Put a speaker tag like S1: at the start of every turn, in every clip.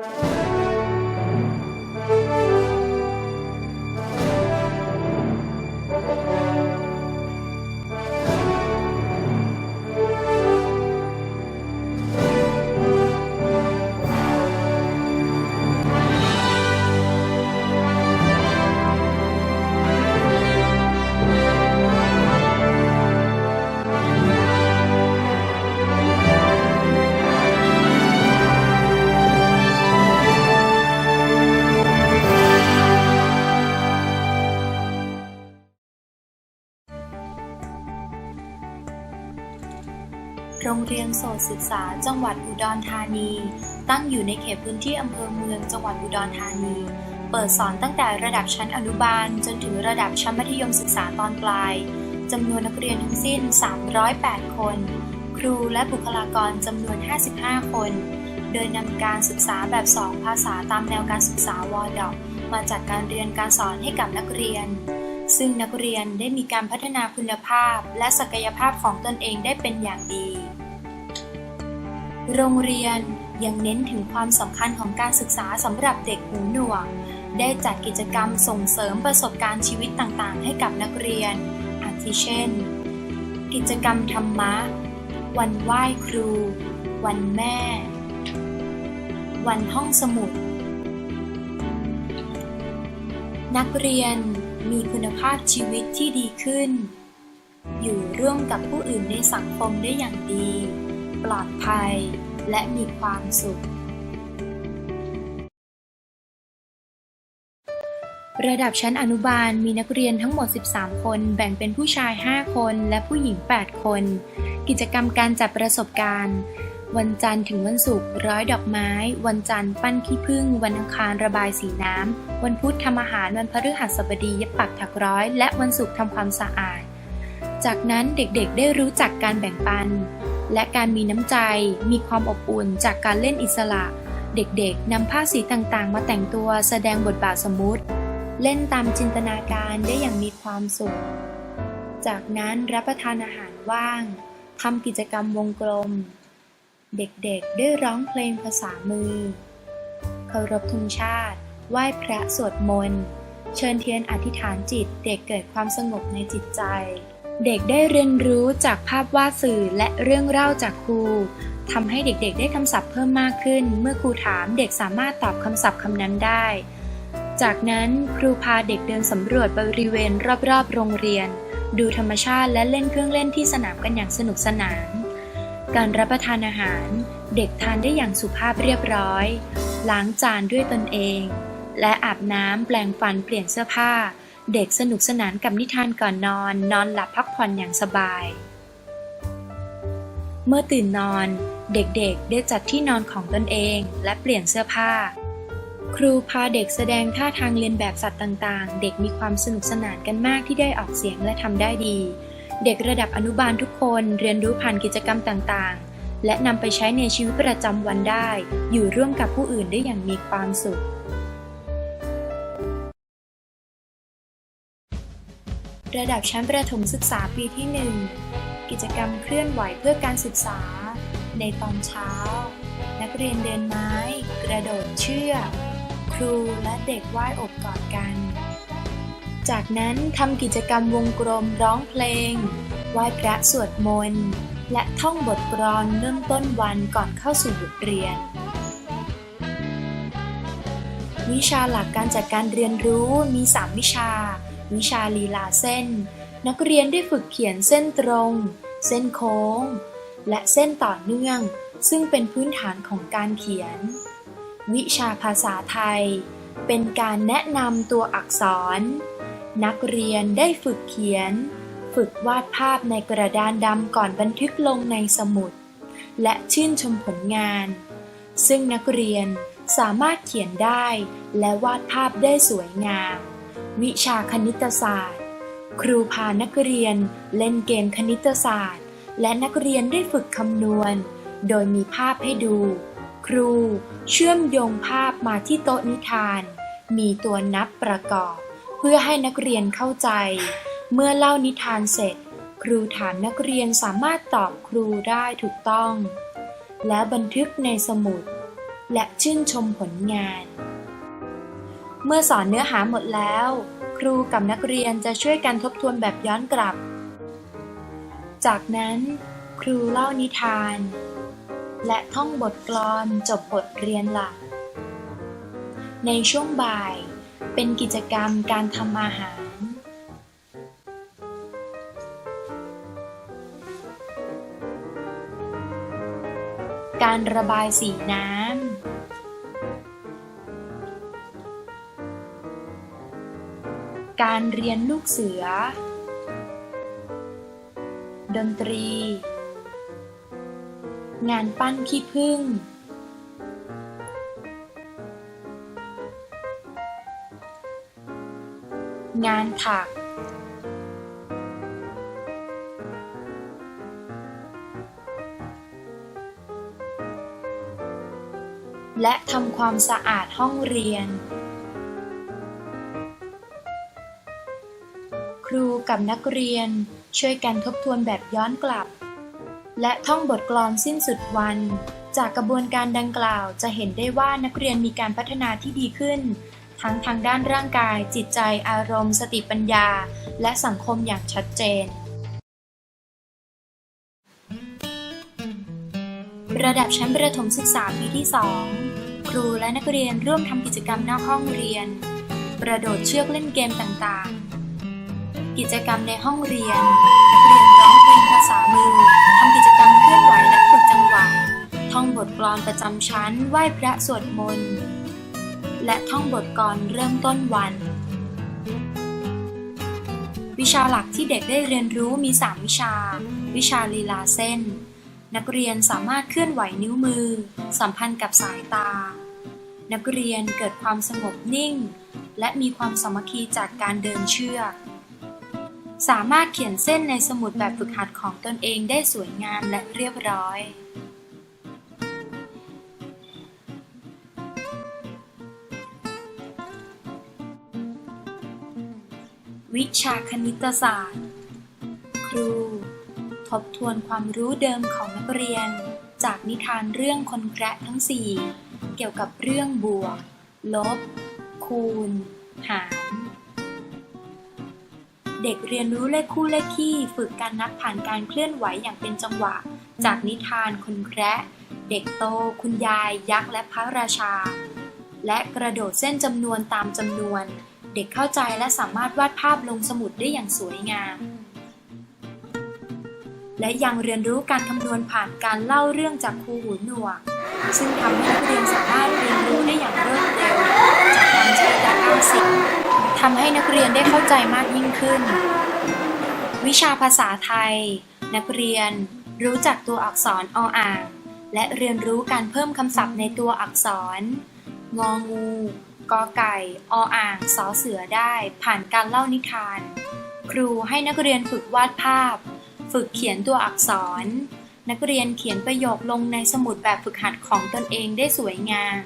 S1: โร นโสตศึกษาจังหวัดอุดรธานี ตั้งอยู่ในเขตพื้นที่อำเภอเมืองจังหวัดอุดรธานี เปิดสอนตั้งแต่ระดับชั้นอนุบาล จนถึงระดับชั้นมัธยมศึกษาตอนปลายจำนวนนักเรียนทั้งสิ้น 308 คน ครูและบุคลากรจำนวน 55 คน โดยนำการศึกษาแบบ 2 ภาษาตามแนวการศึกษาวอดอกมาจัดการเรียนการสอนให้กับนักเรียน ซึ่งนักเรียนได้มีการพัฒนาคุณภาพและศักยภาพของตนเองได้เป็นอย่างดี โรงเรียนยังเน้นถึงความสำคัญของการศึกษาสำหรับเด็กหูหนวก ได้จัดกิจกรรมส่งเสริมประสบการณ์ชีวิตต่างๆ ให้กับนักเรียน อาทิเช่น กิจกรรมธรรมะ วันไหว้ครู วันแม่ วันห้องสมุด นักเรียนมีคุณภาพชีวิตที่ดีขึ้น อยู่ร่วมกับผู้อื่นในสังคมได้อย่างดี ปลอดภัย และมีความสุข ระดับชั้นอนุบาลมีนักเรียนทั้งหมด 13 คน แบ่งเป็นผู้ชาย 5 คนและผู้หญิง 8 คน กิจกรรมการจัดประสบการณ์วันจันทร์ถึงวันศุกร์ร้อยดอกไม้ วันจันทร์ปั้นขี้ผึ้งวันอังคารระบายสีน้ำ วันพุธทำอาหารวันพฤหัสบดีเย็บปักถักร้อย และวันศุกร์ทำความสะอาด จากนั้นเด็กๆได้รู้จักการแบ่งปัน และการมีน้ำใจ มีความอบอุ่นจากการเล่นอิสระ เด็กๆนำผ้าสีต่างๆ มาแต่งตัวแสดงบทบาทสมมุติ เล่นตามจินตนาการได้อย่างมีความสุข จากนั้นรับประทานอาหารว่างทำกิจกรรมวงกลม เด็กๆ ได้ร้องเพลงภาษามือ เคารพธงชาติ ไหว้พระสวดมนต์ เชิญเทียนอธิษฐานจิต เด็กเกิดความสงบในจิตใจ เด็กได้เรียนรู้จากภาพวาดสื่อและเรื่องเล่าจากครูทำให้เด็กๆ ได้คำศัพท์เพิ่มมากขึ้น เมื่อครูถามเด็กสามารถตอบคำศัพท์คำนั้นได้ จากนั้นครูพาเด็กเดินสำรวจบริเวณรอบๆ โรงเรียน ดูธรรมชาติและเล่นเครื่องเล่นที่สนามกันอย่างสนุกสนาน การรับประทานอาหาร เด็กทานได้อย่างสุภาพเรียบร้อย ล้างจานด้วยตนเอง และอาบน้ำแปลงฟันเปลี่ยนเสื้อผ้า เด็กสนุกสนานกับนิทานก่อนนอน นอนหลับพักผ่อนอย่างสบาย เมื่อตื่นนอน เด็กๆ ได้จัดที่นอนของตนเองและเปลี่ยนเสื้อผ้า ครูพาเด็กแสดงท่าทางเรียนแบบสัตว์ต่างๆ เด็กมีความสนุกสนานกันมากที่ได้ออกเสียงและทำได้ดี เด็กระดับอนุบาลทุกคนเรียนรู้ผ่านกิจกรรมต่างๆ และนำไปใช้ในชีวิตประจำวันได้ อยู่ร่วมกับผู้อื่นได้อย่างมีความสุข ระดับชั้นประถมศึกษาปีที่ 1 กิจกรรมเคลื่อนไหวเพื่อการศึกษา ในตอนเช้า นักเรียนเดินไม้ กระโดดเชือก ครูและเด็กไหว้อบกอดกัน จากนั้นทำกิจกรรมวงกลมร้องเพลงไหว้พระสวดมนต์ และท่องบทกลอนเริ่มต้นวันก่อนเข้าสู่บทเรียน วิชาหลักการจัดการเรียนรู้มี 3 วิชา วิชาลีลาเส้น นักเรียนได้ฝึกเขียนเส้นตรง เส้นโค้ง และเส้นต่อเนื่อง ซึ่งเป็นพื้นฐานของการเขียน วิชาภาษาไทย เป็นการแนะนำตัวอักษร นักเรียนได้ฝึกเขียน ฝึกวาดภาพในกระดานดำก่อนบันทึกลงในสมุด และชื่นชมผลงาน ซึ่งนักเรียนสามารถเขียนได้และวาดภาพได้สวยงาม วิชาคณิตศาสตร์ ครูพานักเรียนเล่นเกมคณิตศาสตร์ และนักเรียนได้ฝึกคำนวณ โดยมีภาพให้ดู ครูเชื่อมโยงภาพมาที่โต๊ะนิทาน มีตัวนับประกอบ เพื่อให้นักเรียนเข้าใจ เมื่อเล่านิทานเสร็จ ครูถามนักเรียนสามารถตอบครูได้ถูกต้อง และบันทึกในสมุด และชื่นชมผลงาน เมื่อสอนเนื้อหาหมดแล้ว ครูกับนักเรียนจะช่วยกันทบทวนแบบย้อนกลับ จากนั้น ครูเล่านิทาน และท่องบทกลอนจบบทเรียนหลัก ในช่วงบ่ายเป็นกิจกรรมการทำอาหารการระบายสีน้ การเรียนลูกเสือ ดนตรี งานปั้นขี้ผึ้ง งานถัก และทำความสะอาดห้องเรียน กับนักเรียน ช่วยกันทบทวนแบบย้อนกลับ และท่องบทกลอนสิ้นสุดวัน จากกระบวนการดังกล่าวจะเห็นได้ว่านักเรียนมีการพัฒนาที่ดีขึ้น ทั้งทางด้านร่างกาย จิตใจอารมณ์ สติปัญญา และสังคมอย่างชัดเจน ระดับชั้นประถมศึกษาปีที่ 2 ครูและนักเรียนร่วมทำกิจกรรมนอกห้องเรียนกระโดดเชือกเล่นเกมต่างๆ กิจกรรมในห้องเรียน เรียนร้องเพลงภาษามือทำกิจกรรมเคลื่อนไหวและฝึกจังหวะท่องบทกลอนประจำชั้น ไหว้พระสวดมนต์ และท่องบทกลอนเริ่มต้นวัน วิชาหลักที่เด็กได้เรียนรู้มี 3 วิชา วิชาลีลาเส้น นักเรียนสามารถเคลื่อนไหวนิ้วมือ สัมพันธ์กับสายตา นักเรียนเกิดความสงบนิ่ง และมีความสามัคคีจากการเดินเชือก สามารถเขียนเส้นในสมุดแบบฝึกหัดของตนเองได้สวยงามและเรียบร้อย วิชาคณิตศาสตร์ ครู ทบทวนความรู้เดิมของนักเรียน จากนิทานเรื่องคนแคระทั้ง 4 เกี่ยวกับเรื่องบวก ลบ คูณ หาร เด็กเรียนรู้เลขคู่เลขคี่ ฝึกการนับผ่านการเคลื่อนไหวอย่างเป็นจังหวะ จากนิทานคนแคระ เด็กโต คุณยาย ยักษ์และพระราชา และกระโดดเส้นจำนวนตามจำนวน เด็กเข้าใจและสามารถวาดภาพลงสมุดได้อย่างสวยงาม และยังเรียนรู้การคำนวณผ่านการเล่าเรื่องจากครูหูหนวก ซึ่งทำให้นักเรียนสามารถเรียนรู้ได้อย่างรวดเร็วจากการใช้ Data สิ ทำให้นักเรียนได้เข้าใจมากยิ่งขึ้น วิชาภาษาไทย นักเรียนรู้จักตัวอักษรออ่าง และเรียนรู้การเพิ่มคำศัพท์ในตัวอักษร งองูกอไก่ออ่างสอเสือได้ผ่านการเล่านิทาน ครูให้นักเรียนฝึกวาดภาพ ฝึกเขียนตัวอักษร นักเรียนเขียนประโยคลงในสมุดแบบฝึกหัดของตนเองได้สวยงาม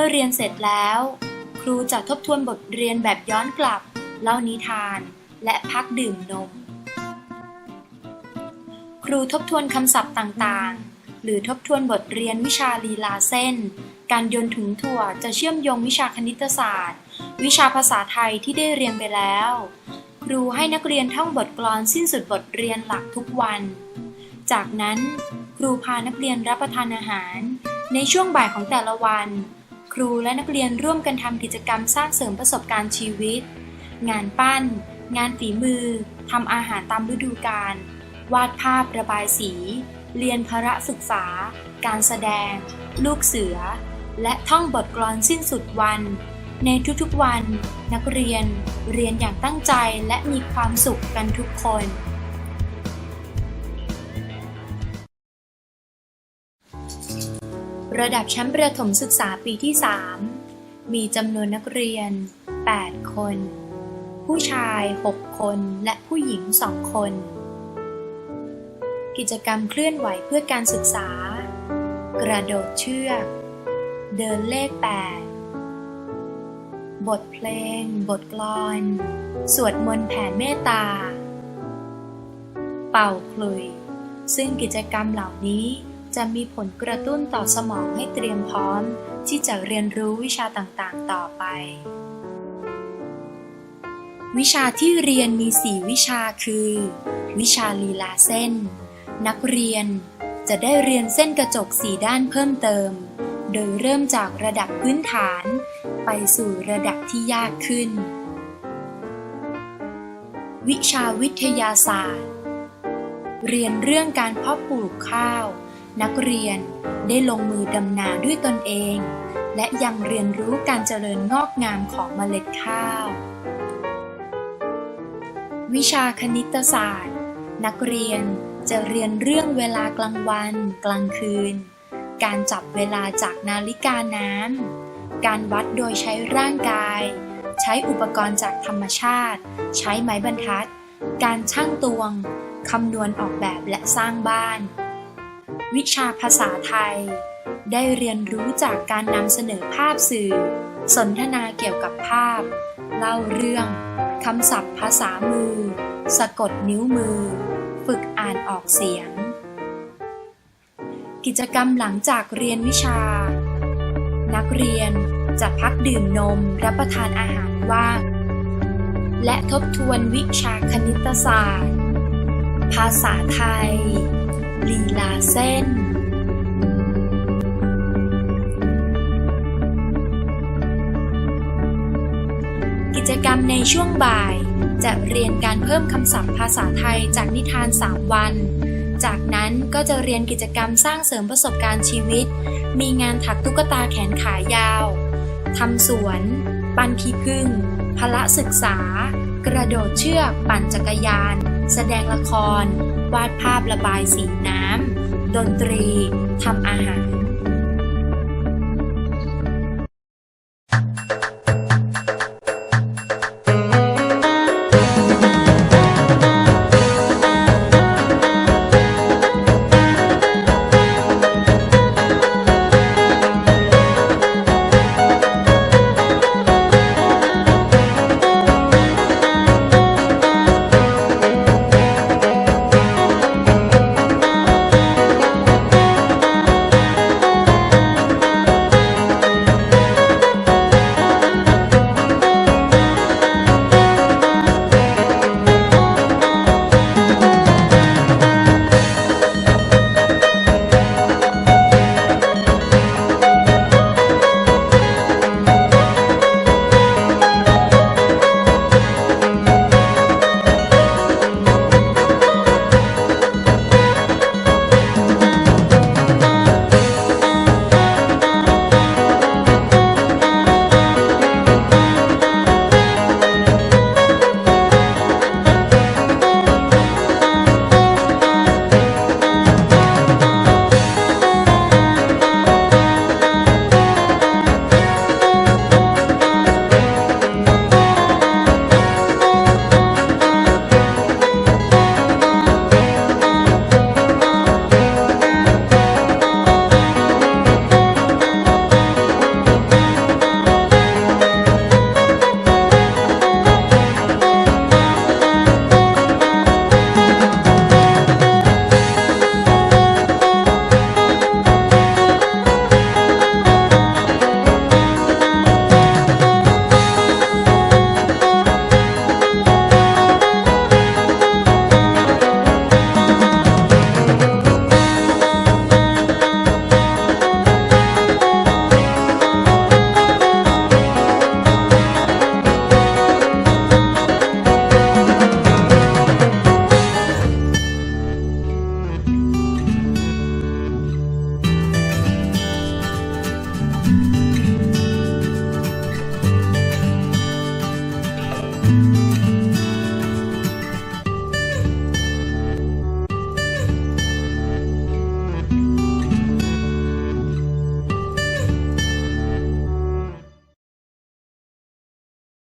S1: มื่อเรียนเสร็จแล้ว ครูจะทบทวนบทเรียนแบบย้อนกลับ เล่านิทาน และพักดื่มนม ครูทบทวนคำศัพท์ต่างๆ หรือทบทวนบทเรียนวิชาลีลาเส้น การโยนถุงถั่วจะเชื่อมโยงวิชาคณิตศาสตร์ วิชาภาษาไทยที่ได้เรียนไปแล้ว ครูให้นักเรียนท่องบทกลอนสิ้นสุดบทเรียนหลักทุกวัน จากนั้นครูพานักเรียนรับประทานอาหาร ในช่วงบ่ายของแต่ละวัน รูและนักเรียนร่วมกันทำกิจกรรมสร้างเสริมประสบการณ์ชีวิต งานปั้น งานฝีมือทำอาหารตามฤดูกาลวาดภาพระบายสี เรียนพระศึกษา การแสดง ลูกเสือ และท่องบทกลอนสิ้นสุดวัน ในทุกๆวัน นักเรียน เรียนอย่างตั้งใจและมีความสุขกันทุกคน ระดับชั้นประถมศึกษาปีที่ 3 มีจำนวนนักเรียน 8 คน ผู้ชาย 6 คนและผู้หญิง 2 คน กิจกรรมเคลื่อนไหวเพื่อการศึกษา กระโดดเชือก เดินเลข 8 บทเพลง บทกลอน สวดมนต์แผ่เมตตา เป่าคลุย ซึ่งกิจกรรมเหล่านี้ จะมีผลกระตุ้นต่อสมองให้เตรียมพร้อม ที่จะเรียนรู้วิชาต่างๆ ต่อไป วิชาที่เรียนมี 4 วิชาคือ วิชาลีลาเส้น นักเรียนจะได้เรียนเส้นกระจกสีด้านเพิ่มเติม โดยเริ่มจากระดับพื้นฐาน ไปสู่ระดับที่ยากขึ้น วิชาวิทยาศาสตร์ เรียนเรื่องการเพาะปลูกข้าว นักเรียนได้ลงมือดำนาด้วยตนเอง และยังเรียนรู้การเจริญงอกงามของเมล็ดข้าว วิชาคณิตศาสตร์ นักเรียนจะเรียนเรื่องเวลากลางวัน กลางคืน การจับเวลาจากนาฬิกาน้ำการวัดโดยใช้ร่างกาย ใช้อุปกรณ์จากธรรมชาติ ใช้ไม้บรรทัด การช่างตวงคำนวณออกแบบและสร้างบ้าน วิชาภาษาไทย ได้เรียนรู้จากการนำเสนอภาพสื่อ สนทนาเกี่ยวกับภาพ เล่าเรื่องคำศัพท์ภาษามือ สะกดนิ้วมือ ฝึกอ่านออกเสียง กิจกรรมหลังจากเรียนวิชา นักเรียนจะพักดื่มนมรับประทานอาหารว่างและทบทวนวิชาคณิตศาสตร์ ภาษาไทย ลีลาเส้น กิจกรรมในช่วงบ่าย จะเรียนการเพิ่มคำศัพท์ภาษาไทยจากนิทาน 3 วัน จากนั้นก็จะเรียนกิจกรรมสร้างเสริมประสบการณ์ชีวิต มีงานถักตุ๊กตาแขนขายาวทำสวน ปั้นขี้ผึ้งพละศึกษา กระโดดเชือก ปั่นจักรยาน แสดงละคร วาดภาพระบายสีน้ำ ดนตรีทำอาหาร